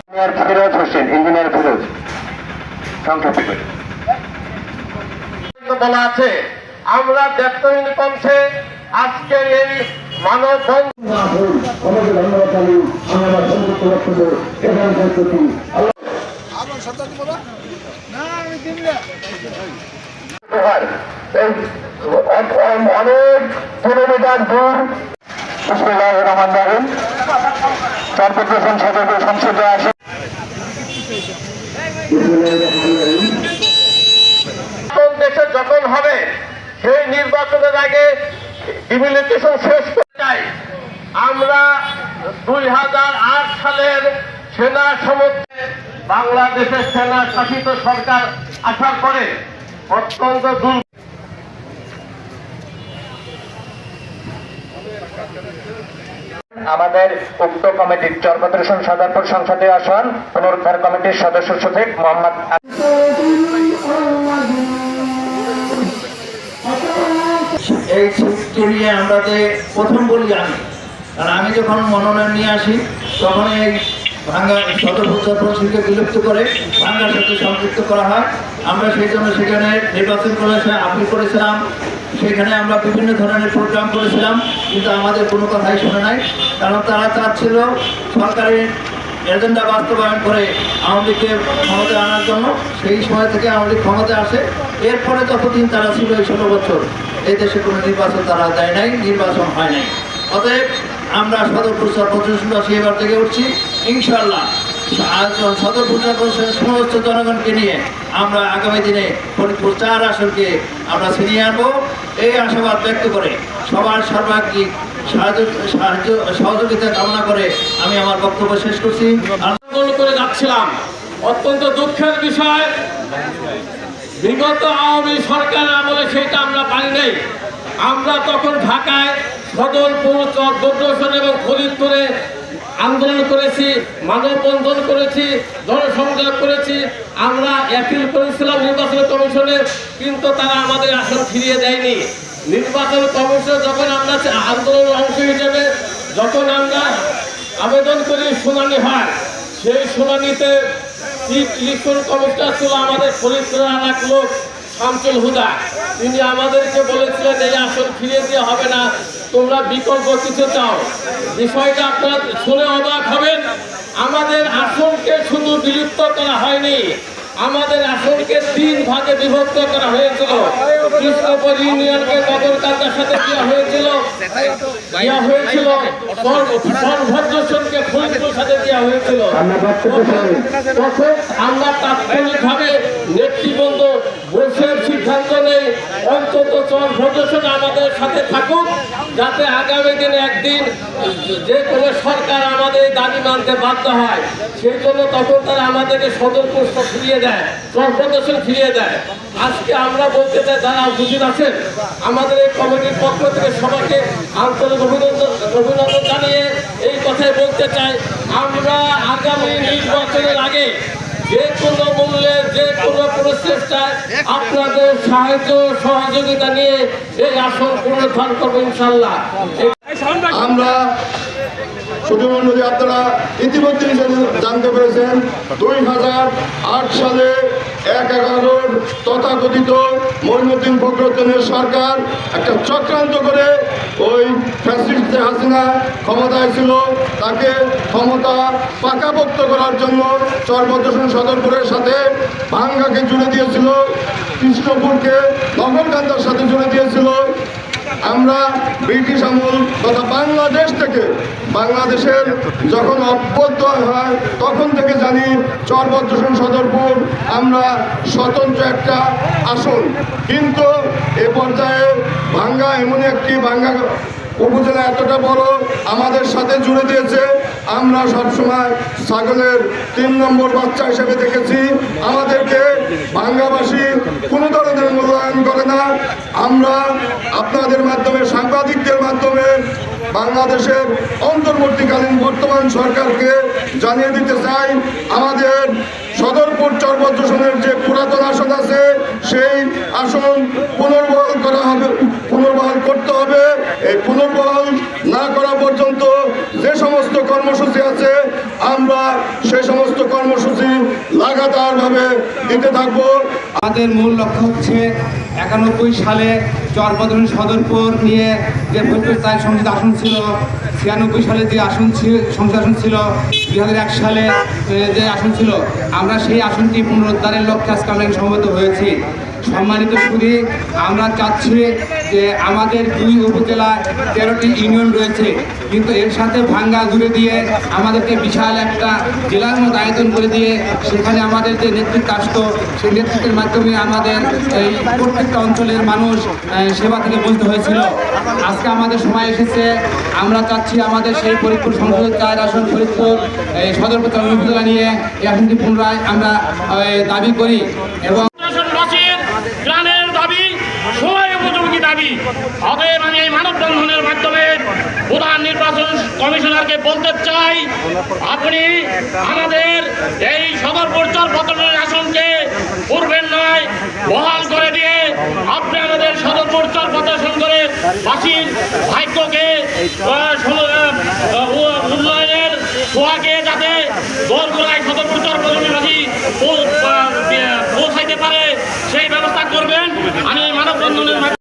Engineer Firoz engineer Firoz সংক্ষেপে বলা আছে আমরা দেড়শো কমছে আজকের এই অনেক কিলোমিটার দূর রহমান সংসদে আসে কোন দেশে যখন হবে সেই নির্বাচনের আগে ডিমিলিটেশন শেষ চাই আমরা দুই হাজার আট সালের সেনা সমর্থে বাংলাদেশের সেনা শাসিত সরকার আসার পরে অত্যন্ত দুর্গ আমাদের উক্ত কমিটির চরপেশন সদরপুর সংসদে আসন, পুনরুদ্ধার কমিটির সদস্য সচিব মোহাম্মদ এই ছুটি নিয়ে আমরা যে প্রথম বলি আমি। কারণ আমি যখন মনোনয়ন নিয়ে আসি, তখন এই ভাঙ্গা প্রশ্নকে বিলুপ্ত করে ভাঙ্গার সাথে সংযুক্ত করা হয়। আমরা সেই জন্য সেখানে নির্বাচন করেছে আপিল করেছিলাম। সেখানে আমরা বিভিন্ন ধরনের প্রোগ্রাম করেছিলাম। কিন্তু আমাদের কোনো কথাই শুনে নাই। কারণ তারা চাচ্ছিল সরকারি এজেন্ডা বাস্তবায়ন করে আওয়ামী লীগকে ক্ষমতায় আনার জন্য, সেই সময় থেকে আওয়ামী লীগ ক্ষমতায় আসে। এরপরে ততদিন তারা ছিল এই ষোলো বছর, এই দেশে কোনো নির্বাচন তারা দেয় নাই, নির্বাচন হয় নাই। অতএব আমরা সদর সদরপুর সর্বত্রবাসী এবার থেকে উঠছি। ইনশাল্লাহ সদর সদরপুর সর্বত্র সমস্ত জনগণকে নিয়ে আমরা আগামী দিনে ফরিদপুর চার আসনকে আমরা ছিনিয়ে আনব। এই আশাবাদ ব্যক্ত করে সবার সর্বাঙ্গীন সাহায্য সহযোগিতা কামনা করে আমি আমার বক্তব্য শেষ করছি। আন্দোলন করে যাচ্ছিলাম। অত্যন্ত দুঃখের বিষয়। বিগত আওয়ামী সরকার আমলে সেটা আমরা পাই নাই। আমরা তখন ঢাকায় সদরপুর চট্টগ্রাম এবং ফরিদপুরে আন্দোলন করেছি, মানববন্ধন করেছি, জনসংযোগ করেছি। আমরা অ্যাপিল করেছিলাম নির্বাচন কমিশনে, কিন্তু তারা আমাদের আসন ফিরিয়ে দেয়নি। নির্বাচন কমিশন যখন আমরা আন্দোলনের অংশ হিসেবে যখন আমরা আবেদন করি শুনানি হয়, সেই শুনানিতে চিফ ইলেকশন কমিশনার ছিল আমাদের ফরিদপুর এক লোক, শামসুল হুদা। তিনি আমাদেরকে বলেছিলেন, এই আসন ফিরিয়ে দেওয়া হবে না, তোমরা বিকল্প কিছু চাও। বিষয়টা আপনারা শুনে অবাক হবেন। আমাদের আসনকে শুধু বিলুপ্ত করা হয়নি আমাদের আসনকে তিন ভাগে বিভক্ত করা হয়েছিল। কৃষ্ণপুর ইউনিয়নকে নগর কান্দার সাথে দেওয়া হয়েছিল। দেওয়া হয়েছিল। সর্বভদ্রসনকে ফরিদপুর সাথে দেওয়া হয়েছিল। আমরা তাৎক্ষণিকভাবে নেতৃবৃন্দ সিদ্ধান্ত অন্তত চর ভদ্রসন আমাদের সাথে থাকুক, যাতে আগামী দিনে একদিন যে কোনো সরকার আমাদের দাবি মানতে বাধ্য হয়, সেই জন্য তখন তারা আমাদেরকে সদরপুর ফিরিয়ে দেয় চর প্রদর্শন ফিরিয়ে দেয়। আজকে আমরা বলতে চাই, যারা উপস্থিত আছেন, আমাদের এই কমিটির পক্ষ থেকে সবাইকে আন্তরিক অভিনন্দন অভিনন্দন জানিয়ে এই কথাই বলতে চাই, আমরা আগামী নির্বাচনের আগে যে কোনো মূল্যে যে কোনো প্রচেষ্টায় আপনাদের সাহায্য সহযোগিতা নিয়ে এই আসন পুনরুদ্ধার করব ইনশাল্লাহ আমরা সুধীমণ্ডলী আপনারা ইতিমধ্যে জানতে পেরেছেন দুই হাজার আট সালে এক এগারোর তথাকথিত মইনুদ্দিন ফখরুদ্দিনের সরকার একটা চক্রান্ত করে ওই ফ্যাসিস্ট হাসিনা ক্ষমতায় ছিল, তাকে ক্ষমতা পাকাপোক্ত করার জন্য চরপদ্রসন সদরপুরের সাথে ভাঙ্গাকে জুড়ে দিয়েছিল, কৃষ্ণপুরকে নগরকান্দার সাথে জুড়ে দিয়েছিল। আমরা ব্রিটিশ আমল তথা বাংলাদেশ থেকে, বাংলাদেশের যখন অভ্যর্থ হয়, তখন জানি চরভদ্রসন সদরপুর, আমরা স্বতন্ত্র একটা আসন। কিন্তু এ পর্যায়ে ভাঙ্গা এমন একটি ভাঙ্গা উপজেলা এতটা বড়, আমাদের সাথে জুড়ে দিয়েছে আমরা সবসময় ছাগলের তিন নম্বর বাচ্চা হিসেবে দেখেছি। আমাদেরকে ভাঙ্গাবাসী কোনো ধরনের মূল্যায়ন করে না। আমরা আপনাদের মাধ্যমে, সাংবাদিকদের মাধ্যমে বাংলাদেশের অন্তর্বর্তীকালীন বর্তমান সরকারকে জানিয়ে দিতে চাই, আমাদের সদরপুর চরবদ্রসনের যে পুরাতন আসন আছে, সেই আসন পুনর্বহাল করা হবে, পুনর্বহাল করতে হবে এই পুনর্বহাল না করা পর্যন্ত যে সমস্ত কর্মসূচি আছে আমরা সে সমস্ত কর্মসূচি লাগাতারভাবে দিতে থাকব। আমাদের মূল লক্ষ্য হচ্ছে একানব্বই সালে চরপদন সদরপুর নিয়ে যে ভোটপুর তাই সংসদ আসন ছিল, ছিয়ানব্বই সালে যে আসন ছিল সংসদ আসন ছিল দুই হাজার এক সালে যে আসন ছিল, আমরা সেই আসনটি পুনরুদ্ধারের লক্ষ্যে আজকে আমরা সমবেত হয়েছি। সম্মানিত সুদী আমরা চাচ্ছি যে আমাদের দুই উপজেলায় তেরোটি ইউনিয়ন রয়েছে। কিন্তু এর সাথে ভাঙ্গা জুড়ে দিয়ে আমাদেরকে বিশাল একটা জেলার মতো আয়োজন করে দিয়ে সেখানে আমাদের যে নেতৃত্ব আসতো সেই নেতৃত্বের মাধ্যমে আমাদের এই প্রত্যেকটা অঞ্চলের মানুষ সেবা থেকে বঞ্চিত হয়েছিল। আজকে আমাদের সময় এসেছে। আমরা চাচ্ছি আমাদের সেই ফরিদপুর সংসদের চার আসন ফরিদপুর সদরপতন উপজেলা নিয়ে আসনটি পুনরায় আমরা দাবি করি এবং দেশবাসীর প্রাণের দাবি সময় উপযোগী দাবি অতএব আমি এই মানববন্ধনের মাধ্যমে প্রধান নির্বাচন কমিশনারকে বলতে চাই, আপনি আমাদের এই সদর পর্যার পতনের আসনকে পূর্বের নয় বহাল করে দিয়ে আপনি আমাদের সদর পর্যার প্রদর্শন করে বাসীর ভাগ্যকে উন্নয়নের ছোঁয়াকে যাতে দোরগোড়ায় সদর পর্যার প্রজন্মবাসী পৌঁছাইতে পারে, সেই ব্যবস্থা করবেন। আমি মানববন্ধনের